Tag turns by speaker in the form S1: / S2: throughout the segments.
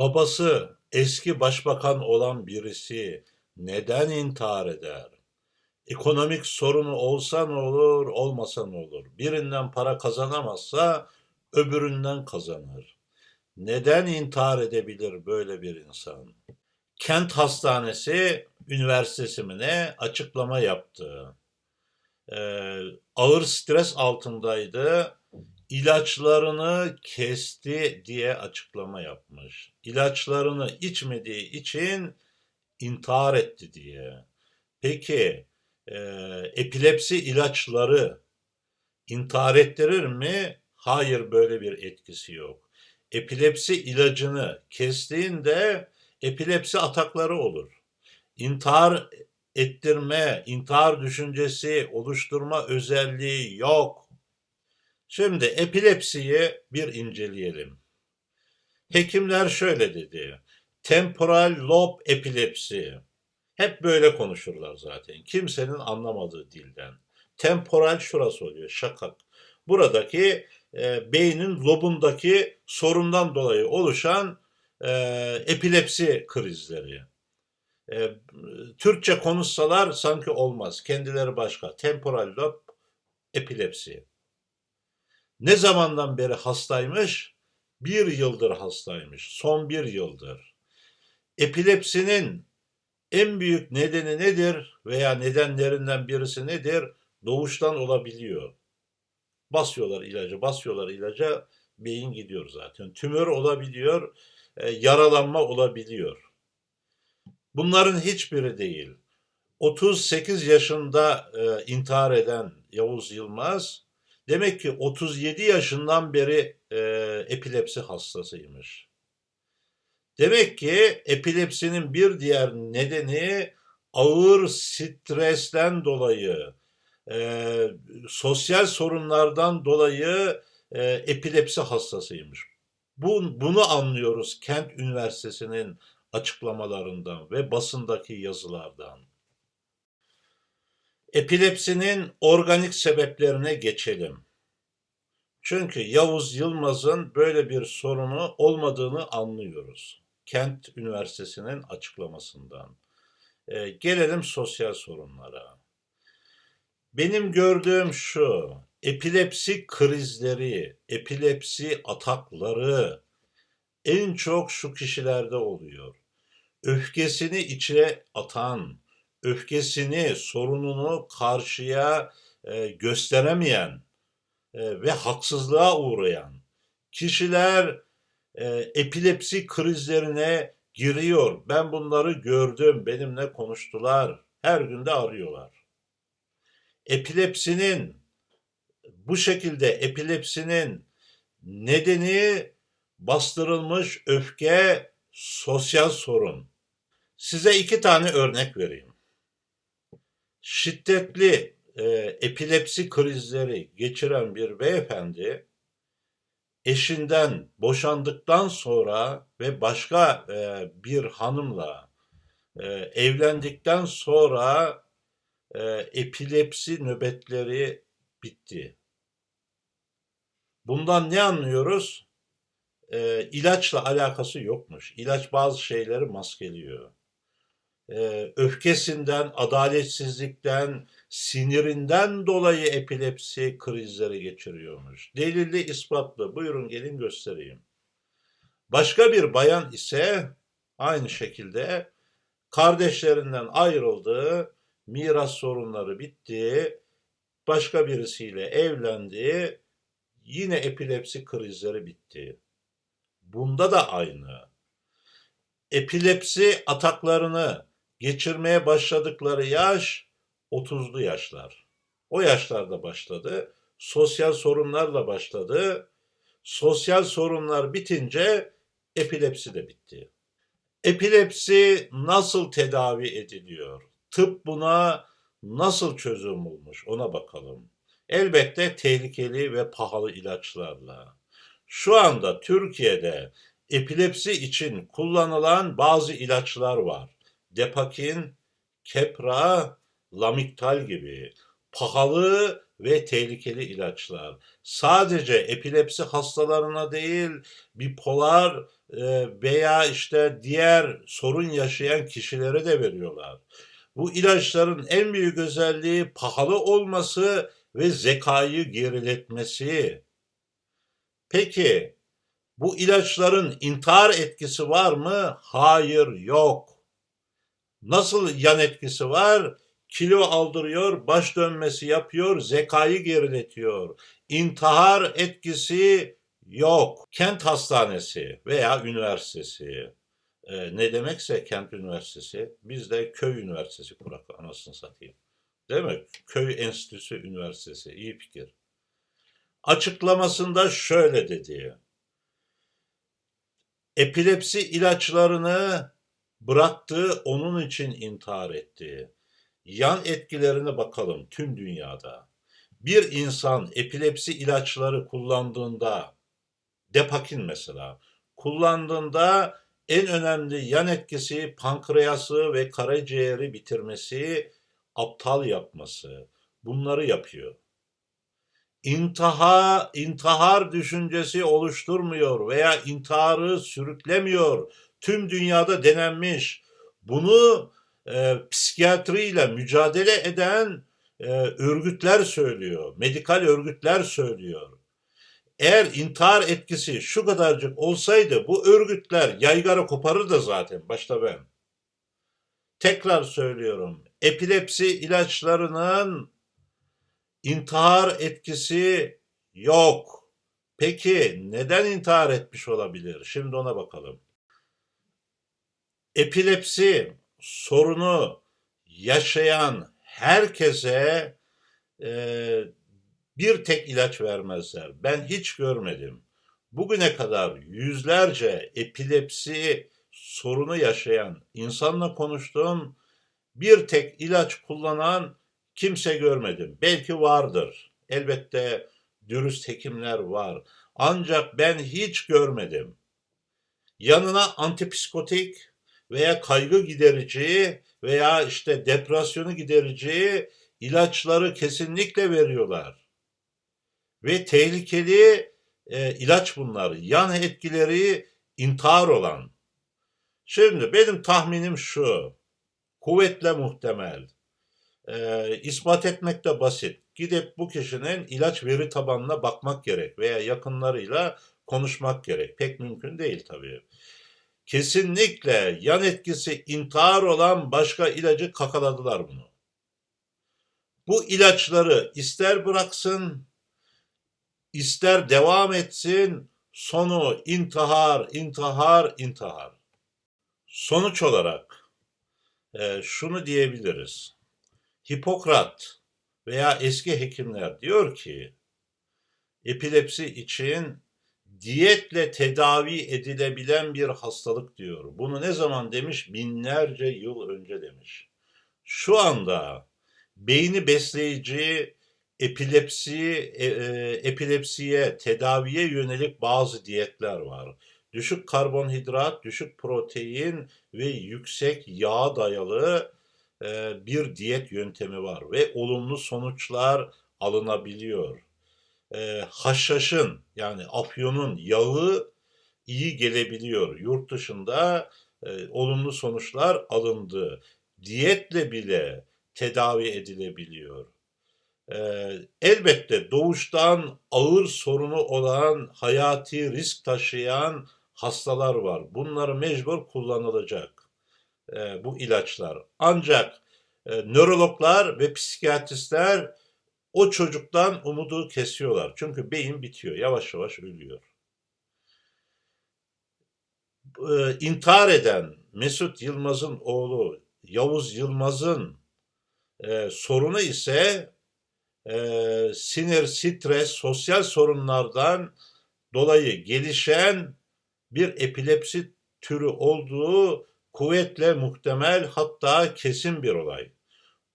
S1: Babası eski başbakan olan birisi neden intihar eder? Ekonomik sorunu olsa ne olur, olmasa ne olur? Birinden para kazanamazsa öbüründen kazanır. Neden intihar edebilir böyle bir insan? Kent Hastanesi Üniversitesi mi ne açıklama yaptı. Ee, ağır stres altındaydı ilaçlarını kesti diye açıklama yapmış. İlaçlarını içmediği için intihar etti diye. Peki e, epilepsi ilaçları intihar ettirir mi? Hayır böyle bir etkisi yok. Epilepsi ilacını kestiğinde epilepsi atakları olur. İntihar ettirme, intihar düşüncesi oluşturma özelliği yok. Şimdi epilepsiyi bir inceleyelim. Hekimler şöyle dedi. Temporal lob epilepsi. Hep böyle konuşurlar zaten. Kimsenin anlamadığı dilden. Temporal şurası oluyor, şakak. Buradaki e, beynin lobundaki sorundan dolayı oluşan e, epilepsi krizleri. E, Türkçe konuşsalar sanki olmaz. Kendileri başka. Temporal lob epilepsi. Ne zamandan beri hastaymış? Bir yıldır hastaymış. Son bir yıldır. Epilepsinin en büyük nedeni nedir veya nedenlerinden birisi nedir? Doğuştan olabiliyor. Basıyorlar ilacı, basıyorlar ilaca, beyin gidiyor zaten. Tümör olabiliyor, e, yaralanma olabiliyor. Bunların hiçbiri değil. 38 yaşında e, intihar eden Yavuz Yılmaz, demek ki 37 yaşından beri e, epilepsi hastasıymış. Demek ki epilepsinin bir diğer nedeni ağır stresten dolayı, e, sosyal sorunlardan dolayı e, epilepsi hastasıymış. Bu, bunu anlıyoruz Kent Üniversitesi'nin açıklamalarından ve basındaki yazılardan. Epilepsinin organik sebeplerine geçelim. Çünkü Yavuz Yılmaz'ın böyle bir sorunu olmadığını anlıyoruz. Kent Üniversitesi'nin açıklamasından. Ee, gelelim sosyal sorunlara. Benim gördüğüm şu, epilepsi krizleri, epilepsi atakları en çok şu kişilerde oluyor. Öfkesini içine atan, öfkesini, sorununu karşıya e, gösteremeyen e, ve haksızlığa uğrayan kişiler e, epilepsi krizlerine giriyor. Ben bunları gördüm, benimle konuştular. Her günde arıyorlar. Epilepsinin bu şekilde epilepsinin nedeni bastırılmış öfke, sosyal sorun. Size iki tane örnek vereyim. Şiddetli e, epilepsi krizleri geçiren bir beyefendi eşinden boşandıktan sonra ve başka e, bir hanımla e, evlendikten sonra e, epilepsi nöbetleri bitti. Bundan ne anlıyoruz? E, ilaçla alakası yokmuş. İlaç bazı şeyleri maskeliyor. E, öfkesinden, adaletsizlikten, sinirinden dolayı epilepsi krizleri geçiriyormuş. Delilli ispatlı. Buyurun gelin göstereyim. Başka bir bayan ise aynı şekilde kardeşlerinden ayrıldı, miras sorunları bitti, başka birisiyle evlendi, yine epilepsi krizleri bitti. Bunda da aynı. Epilepsi ataklarını geçirmeye başladıkları yaş 30'lu yaşlar. O yaşlarda başladı. Sosyal sorunlarla başladı. Sosyal sorunlar bitince epilepsi de bitti. Epilepsi nasıl tedavi ediliyor? Tıp buna nasıl çözüm bulmuş? Ona bakalım. Elbette tehlikeli ve pahalı ilaçlarla. Şu anda Türkiye'de epilepsi için kullanılan bazı ilaçlar var. Depakin, Kepra, Lamiktal gibi pahalı ve tehlikeli ilaçlar. Sadece epilepsi hastalarına değil, bipolar e, veya işte diğer sorun yaşayan kişilere de veriyorlar. Bu ilaçların en büyük özelliği pahalı olması ve zekayı geriletmesi. Peki bu ilaçların intihar etkisi var mı? Hayır, yok. Nasıl yan etkisi var? Kilo aldırıyor, baş dönmesi yapıyor, zekayı geriletiyor. İntihar etkisi yok. Kent hastanesi veya üniversitesi e, ne demekse kent üniversitesi bizde köy üniversitesi kurak anasını satayım. Değil mi? Köy enstitüsü üniversitesi iyi fikir. Açıklamasında şöyle dedi. Epilepsi ilaçlarını bıraktı, onun için intihar etti. Yan etkilerine bakalım tüm dünyada. Bir insan epilepsi ilaçları kullandığında, Depakin mesela, kullandığında en önemli yan etkisi pankreası ve karaciğeri bitirmesi, aptal yapması. Bunları yapıyor. İntihar, intihar düşüncesi oluşturmuyor veya intiharı sürüklemiyor. Tüm dünyada denenmiş. Bunu e, psikiyatriyle mücadele eden e, örgütler söylüyor. Medikal örgütler söylüyor. Eğer intihar etkisi şu kadarcık olsaydı bu örgütler yaygara koparırdı zaten başta ben. Tekrar söylüyorum. Epilepsi ilaçlarının intihar etkisi yok. Peki neden intihar etmiş olabilir? Şimdi ona bakalım. Epilepsi sorunu yaşayan herkese e, bir tek ilaç vermezler. Ben hiç görmedim. Bugüne kadar yüzlerce epilepsi sorunu yaşayan insanla konuştum. Bir tek ilaç kullanan kimse görmedim. Belki vardır. Elbette dürüst hekimler var. Ancak ben hiç görmedim. Yanına antipsikotik veya kaygı giderici veya işte depresyonu giderici ilaçları kesinlikle veriyorlar. Ve tehlikeli e, ilaç bunlar. Yan etkileri intihar olan. Şimdi benim tahminim şu. Kuvvetle muhtemel. E, ispat etmek de basit. Gidip bu kişinin ilaç veri tabanına bakmak gerek veya yakınlarıyla konuşmak gerek. Pek mümkün değil tabii. Kesinlikle yan etkisi intihar olan başka ilacı kakaladılar bunu. Bu ilaçları ister bıraksın, ister devam etsin, sonu intihar, intihar, intihar. Sonuç olarak e, şunu diyebiliriz. Hipokrat veya eski hekimler diyor ki epilepsi için diyetle tedavi edilebilen bir hastalık diyor. Bunu ne zaman demiş? Binlerce yıl önce demiş. Şu anda beyni besleyici epilepsi e, e, epilepsiye tedaviye yönelik bazı diyetler var. Düşük karbonhidrat, düşük protein ve yüksek yağ dayalı e, bir diyet yöntemi var ve olumlu sonuçlar alınabiliyor. E, haşhaşın yani afyonun yağı iyi gelebiliyor. Yurt dışında e, olumlu sonuçlar alındı. Diyetle bile tedavi edilebiliyor. Ee, elbette doğuştan ağır sorunu olan, hayati risk taşıyan hastalar var. Bunları mecbur kullanılacak e, bu ilaçlar. Ancak e, nörologlar ve psikiyatristler o çocuktan umudu kesiyorlar. Çünkü beyin bitiyor, yavaş yavaş ölüyor. E, intihar eden Mesut Yılmaz'ın oğlu Yavuz Yılmaz'ın e, sorunu ise e, sinir, stres, sosyal sorunlardan dolayı gelişen bir epilepsi türü olduğu kuvvetle muhtemel hatta kesin bir olay.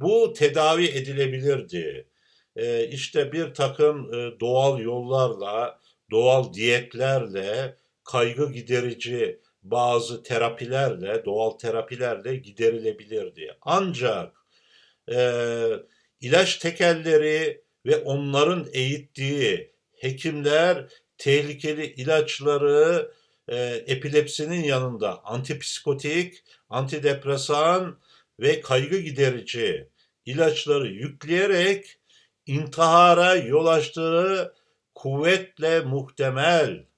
S1: Bu tedavi edilebilirdi. E, işte bir takım e, doğal yollarla, doğal diyetlerle, kaygı giderici bazı terapilerle, doğal terapilerle giderilebilirdi. Ancak e, ilaç tekelleri ve onların eğittiği hekimler tehlikeli ilaçları e, epilepsinin yanında antipsikotik, antidepresan ve kaygı giderici ilaçları yükleyerek intihara yol açtığı kuvvetle muhtemel.